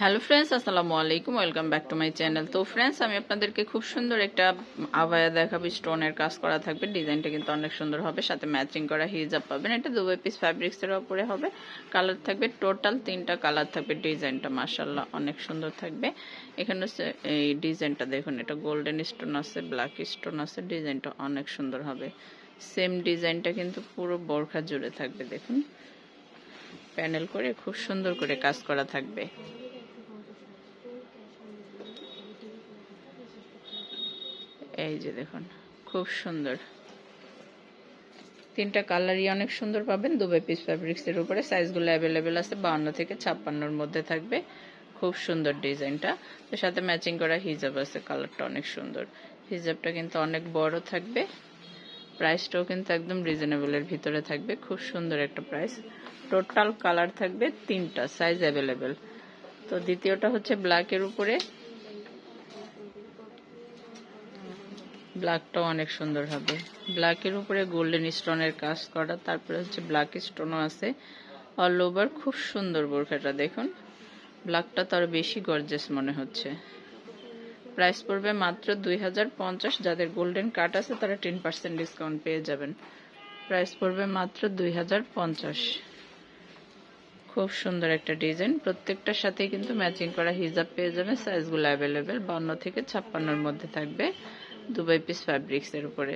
Hello friends আসসালামু আলাইকুম welcome back to my channel তো ফ্রেন্ডস আমি আপনাদেরকে খুব সুন্দর একটা আবায়া দেখাবো স্টোনের কাজ করা থাকবে ডিজাইনটা কিন্তু অনেক সুন্দর হবে, সাথে ম্যাচিং করা হিজাব পাবেন, এটা দুবাই পিস ফ্যাব্রিক্সের ওপরে হবে কালার থাকবে টোটাল তিনটা কালার থাকবে ডিজাইনটা মাসাল্লাহ অনেক সুন্দর থাকবে। এখানে এই ডিজাইনটা দেখুন, এটা গোল্ডেন স্টোন আছে ব্ল্যাক স্টোন আছে ডিজাইনটা অনেক সুন্দর হবে। সেম ডিজাইনটা কিন্তু পুরো বোরখা জুড়ে থাকবে, দেখুন। প্যানেল করে খুব সুন্দর করে কাজ করা থাকবে। এই যে দেখুন, খুব সুন্দর। তিনটা কালারই অনেক সুন্দর পাবেন দুবাই পিস ফ্যাব্রিক্সের উপরে। সাইজগুলো অ্যাভেলেবেল আছে, বাউন্ন থেকে ছাপ্পান্নর মধ্যে থাকবে। খুব সুন্দর ডিজাইনটা। তো সাথে ম্যাচিং করা হিজাব আছে, কালারটা অনেক সুন্দর। হিজাবটা কিন্তু অনেক বড় থাকবে। প্রাইসটাও কিন্তু একদম রিজনেবলের ভিতরে থাকবে। খুব সুন্দর একটা প্রাইস টোটাল কালার থাকবে তিনটা সাইজ অ্যাভেলেবেল তো দ্বিতীয়টা হচ্ছে ব্ল্যাকের উপরে। ব্ল্যাকটাও অনেক সুন্দর হবে। ব্ল্যাকের উপরে গোল্ডেন স্টোনের কাজ করা, তারপরে হচ্ছে ব্ল্যাক স্টোনও আছে। অল ওভার খুব সুন্দর বোরখাটা, দেখুন। ব্ল্যাকটা তো আরও বেশি গর্জেস মনে হচ্ছে। প্রাইস পড়বে মাত্র দুই হাজার পঞ্চাশ। যাদের গোল্ডেন কাট আছে, তারা টেন পার্সেন্ট ডিসকাউন্ট পেয়ে যাবেন। প্রাইস পড়বে মাত্র দুই হাজার পঞ্চাশ। খুব সুন্দর একটা ডিজাইন প্রত্যেকটার সাথে কিন্তু ম্যাচিং করা হিজাব পেয়ে যাবেন। সাইজগুলো অ্যাভেলেবেল বান্ন থেকে ছাপ্পান্নর মধ্যে থাকবে। দুবাই পিস ফ্যাব্রিক্স এর উপরে।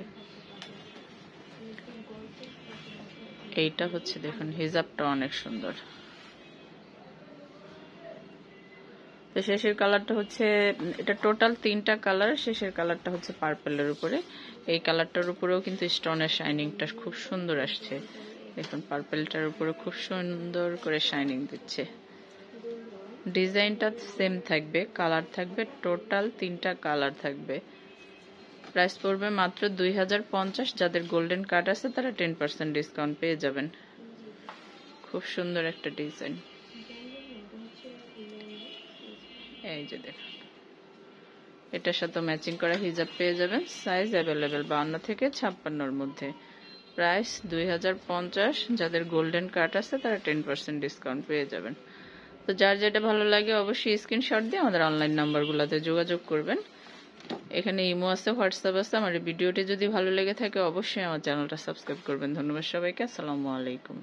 এইটা হচ্ছে দেখুন, হিজাবটা অনেক সুন্দর। তো শেষের কালারটা হচ্ছে, এটা টোটাল তিনটা কালার, শেষের কালারটা হচ্ছে পার্পেলের উপরে। এই কালারটার উপরেও কিন্তু স্টোনের শাইনিংটা খুব সুন্দর আসছে। দেখুন পার্পেলটার উপরে খুব সুন্দর করে শাইনিং দিচ্ছে। ডিজাইনটা সেম থাকবে কালার থাকবে, টোটাল তিনটা কালার থাকবে। প্রাইস পড়বে মাত্র দুই হাজার পঞ্চাশ। যাদের গোল্ডেন কার্ড আছে, তারা টেন পার্সেন্ট ডিসকাউন্ট পেয়ে যাবেন। খুব সুন্দর একটা ডিজাইন। এই যে দেখুন এটার সাথে ম্যাচিং করা হিজাব পেয়ে যাবেন। সাইজ অ্যাভেলেবেল বাউন্ন থেকে ছাপ্পান্নর মধ্যে। প্রাইস দুই হাজার পঞ্চাশ। যাদের গোল্ডেন কার্ড আছে, তারা টেন পার্সেন্ট ডিসকাউন্ট পেয়ে যাবেন। তো যার যেটা ভালো লাগে, অবশ্যই স্ক্রিনশট দিয়ে আমাদের অনলাইন নাম্বারগুলোতে যোগাযোগ করবেন। এখানে ইমো আছে, হোয়াটসঅ্যাপ আছে। আমার ভিডিওটি যদি ভালো লেগে থাকে, অবশ্যই আমার চ্যানেলটা সাবস্ক্রাইব করবেন। ধন্যবাদ সবাইকে। আসসালামু আলাইকুম।